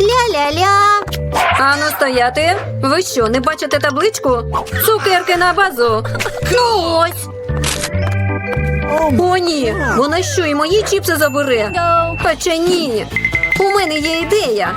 Ля-ля-ля. Ану стояти. Ви що, не бачите табличку? Цукерки на базу. Ну ось. О, ні. Вона що, і мої чіпси забере? Хоча ні. У мене є ідея.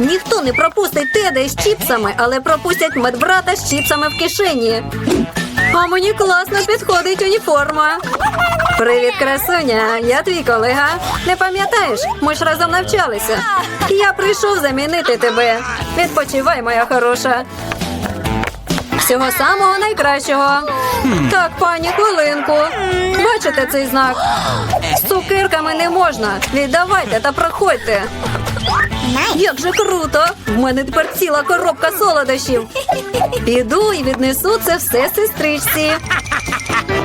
Ніхто не пропустить теда із чіпсами, але пропустять медбрата з чіпсами в кишені. А мені класно підходить уніформа. Привіт, красуня. Я твій колега. Не пам'ятаєш? Ми ж разом навчалися. Я прийшов замінити тебе. Відпочивай, моя хороша. Всього самого найкращого. Так, пані, хвилинку. Бачите цей знак? З цукерками не можна. Віддавайте та проходьте. Як же круто! В мене тепер ціла коробка солодощів. Піду і віднесу це все сестричці.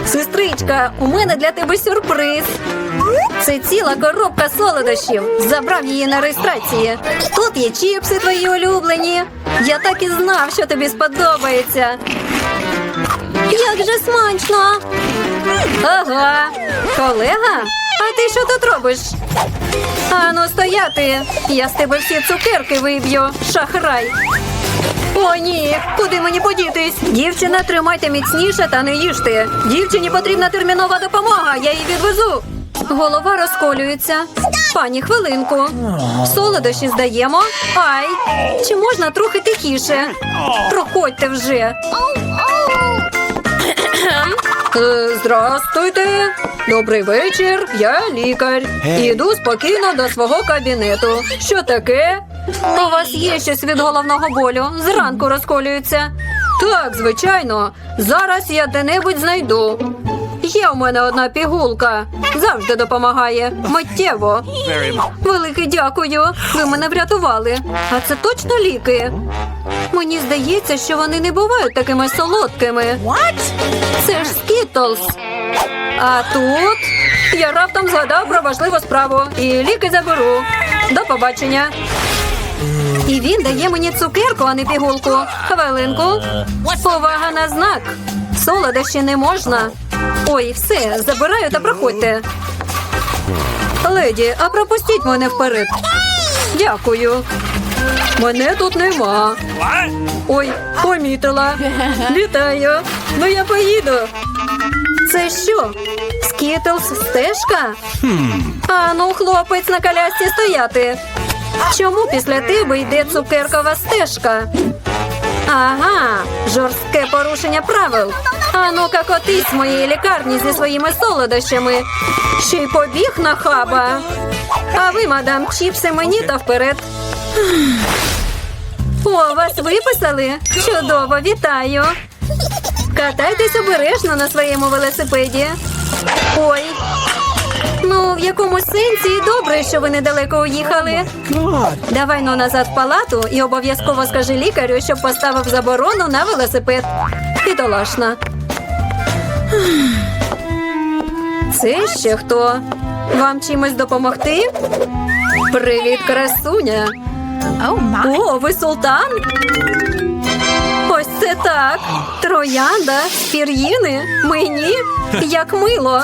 Сестричка, у мене для тебе сюрприз. Це ціла коробка солодощів. Забрав її на реєстрації. Тут є чіпси твої улюблені. Я так і знав, що тобі сподобається. Як же смачно! Ага, колега? А ти що тут робиш? Ану, стояти! Я з тебе всі цукерки виб'ю, шахрай. О, ні, куди мені подітись? Дівчина, тримайте міцніше та не їжте. Дівчині потрібна термінова допомога, я її відвезу. Голова розколюється. Пані, хвилинку. Солодощі здаємо. Ай, чи можна трохи тихіше? Проходьте вже. Е, Здрастуйте. Добрий вечір. Я лікар. Іду спокійно до свого кабінету. Що таке? У вас є щось від головного болю. Зранку розколюється. Так, звичайно. Зараз я де-небудь знайду. Є у мене одна пігулка. Завжди допомагає. Миттєво. Велике дякую. Ви мене врятували. А це точно ліки? Мені здається, що вони не бувають такими солодкими. Це ж Скітлз. А тут я раптом згадав про важливу справу і ліки заберу. До побачення. І він дає мені цукерку, а не пігулку. Хвилинку. Повага на знак. Солодощі не можна. Ой, все, забираю та проходьте. Леді, а пропустіть мене вперед. Дякую. Мене тут нема. Ой, помітила. Вітаю. Ну я поїду. Це що? Скітлс стежка? А ну, хлопець на колясці стояти. Чому після тебе йде цукеркова стежка? Ага, жорстке порушення правил. А ну-ка котись з моєї лікарні зі своїми солодощами. Ще й побіг на хаба. А ви, мадам, чіпси мені та вперед. О, вас виписали? Чудово, вітаю. Катайтесь обережно на своєму велосипеді. Ой. Ну, в якому сенсі добре, що ви недалеко уїхали. Давай ну назад в палату і обов'язково скажи лікарю, щоб поставив заборону на велосипед. Бідолашна. Це ще хто? Вам чимось допомогти? Привіт, красуня. О, ви султан? Ось це так. Троянда, пір'їни, мені. Як мило.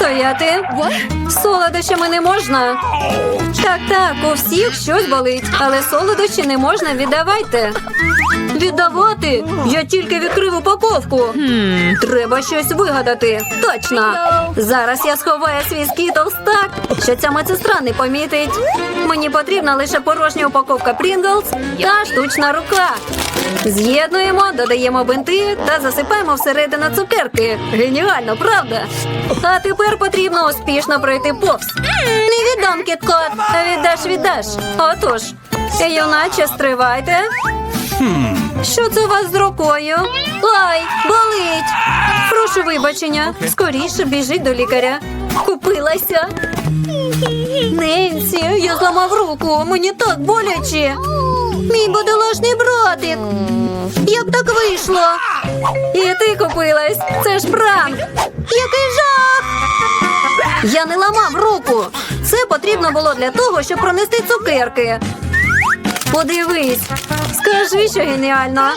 Стояти. Солодощами не можна. Так, так, у всіх щось болить, але солодощі не можна віддавайте. Віддавати? Я тільки відкрив упаковку. Треба щось вигадати. Точно. Зараз я сховаю свій скітлс так, що ця медсестра не помітить. Мені потрібна лише порожня упаковка Pringles та штучна рука. З'єднуємо, додаємо бинти та засипаємо всередину цукерки. Геніально, правда? А тепер потрібно успішно пройти повз. Не віддам кіткот, а віддаш, віддаш. Отож, юначе стривайте. Що це у вас з рукою? Ай, болить. Прошу вибачення. Скоріше біжіть до лікаря. Купилася. Ненсі, я зламав руку. Мені так боляче. Мій бодолашний братик. Як так вийшло? І ти купилась. Це ж пранк. Який жах! Я не ламав руку. Це потрібно було для того, щоб пронести цукерки. Подивись, скажи, що геніально.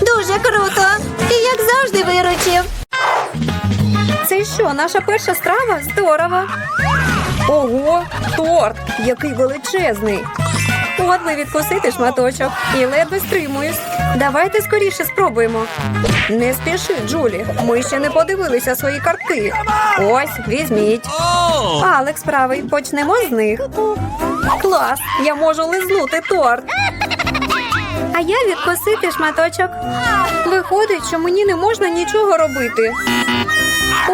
Дуже круто. І як завжди виручив. Це що, наша перша страва? Здорово. Ого, торт, який величезний. От би відкусити шматочок і ледве стримуюсь. Давайте скоріше спробуємо. Не спіши, Джулі. Ми ще не подивилися свої картки. Ось, візьміть. Алекс правий, почнемо з них. Клас, я можу лизнути торт. А я відкусити шматочок. Виходить, що мені не можна нічого робити.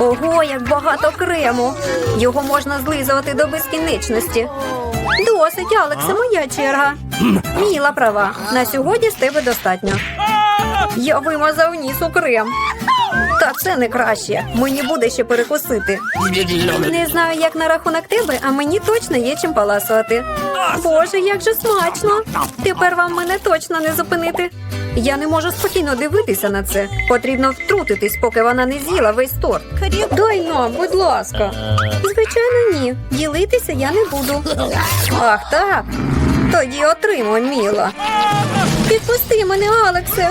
Ого, як багато крему. Його можна злизувати до безкінечності. Досить, Алексе, моя черга. Міла права. На сьогодні з тебе достатньо. Я вимазав ніс у крем. Та це не краще. Мені буде ще перекусити. Не знаю, як на рахунок тебе, а мені точно є чим паласувати. Боже, як же смачно! Тепер вам мене точно не зупинити. Я не можу спокійно дивитися на це. Потрібно втрутитись, поки вона не з'їла весь торт. Дай нам, будь ласка. Звичайно, ні. Ділитися я не буду. Ах, так. Тоді отримуй, Міла. Підпусти мене, Алексе.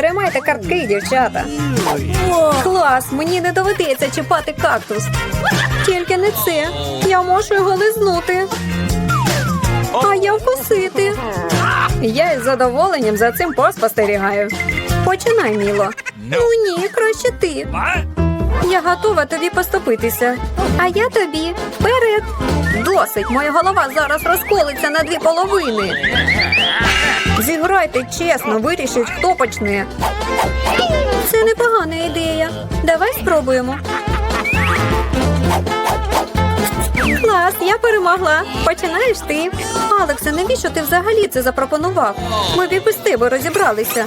Тримайте картки, дівчата. Клас, мені не доведеться чіпати кактус. Тільки не це. Я можу його лизнути. А я вкусити. Я із задоволенням за цим поспостерігаю. Починай, Міло. Ну ні, краще ти. Я готова тобі поступитися. А я тобі вперед. Досить, моя голова зараз розколиться на дві половини. Зіграйте чесно, вирішіть, хто почне. Це непогана ідея. Давай спробуємо. Клас, я перемогла. Починаєш ти. Алексе, навіщо ти взагалі це запропонував? Ми б і без тебе розібралися.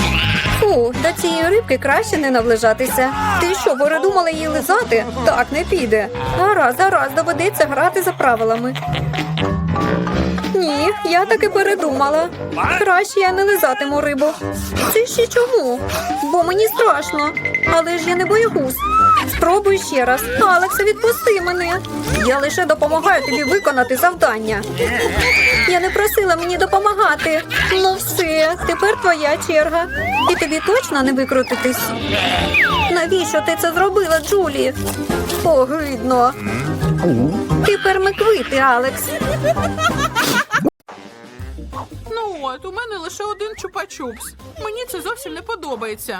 Фу, до цієї рибки краще не наближатися. Ти що, передумала її лизати? Так, не піде. Гаразд, гаразд, доведеться грати за правилами. Ні, я таки передумала. Краще я не лизатиму рибу. Це ще чому? Бо мені страшно. Але ж я не боягуз. Спробуй ще раз. Алексе, відпусти Я лише допомагаю тобі виконати завдання. Я не просила мені допомагати. Ну все, тепер твоя черга. І тобі точно не викрутитись. Навіщо ти це зробила, Джулі? Огидно. Тепер ми квити, Алекс. Ну от, у мене лише один чупа-чупс. Мені це зовсім не подобається.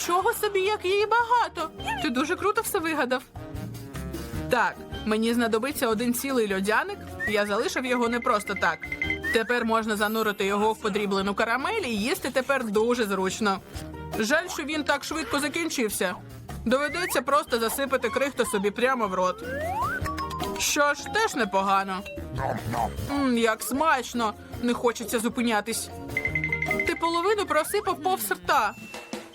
Нічого собі, як її багато. Ти дуже круто все вигадав. Так, мені знадобиться один цілий льодяник. Я залишив його не просто так. Тепер можна занурити його в подріблену карамель і їсти тепер дуже зручно. Жаль, що він так швидко закінчився. Доведеться просто засипати крихту собі прямо в рот. Що ж, теж непогано. Мм, як смачно! Не хочеться зупинятись. Ти половину просипав повз рта.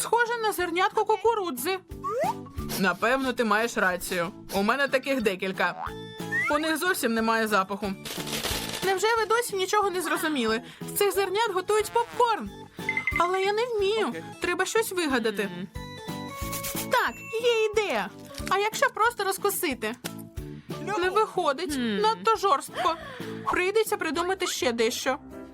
Схоже на зернятко кукурудзи. Напевно, ти маєш рацію. У мене таких декілька. У них зовсім немає запаху. Невже ви досі нічого не зрозуміли? З цих зернят готують попкорн. Але я не вмію. Треба щось вигадати. Так, є ідея. А якщо просто розкусити? Не виходить, надто жорстко. Прийдеться придумати ще дещо.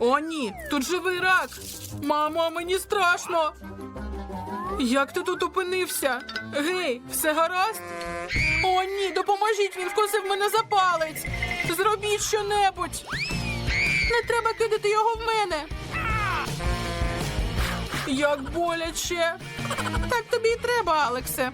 О, ні, тут живий рак. Мамо, мені страшно. Як ти тут опинився? Гей, все гаразд? О, ні, допоможіть, він вкусив мене за палець. Зробіть щонебудь. Не треба кидати його в мене. Як боляче. Так тобі і треба, Алексе.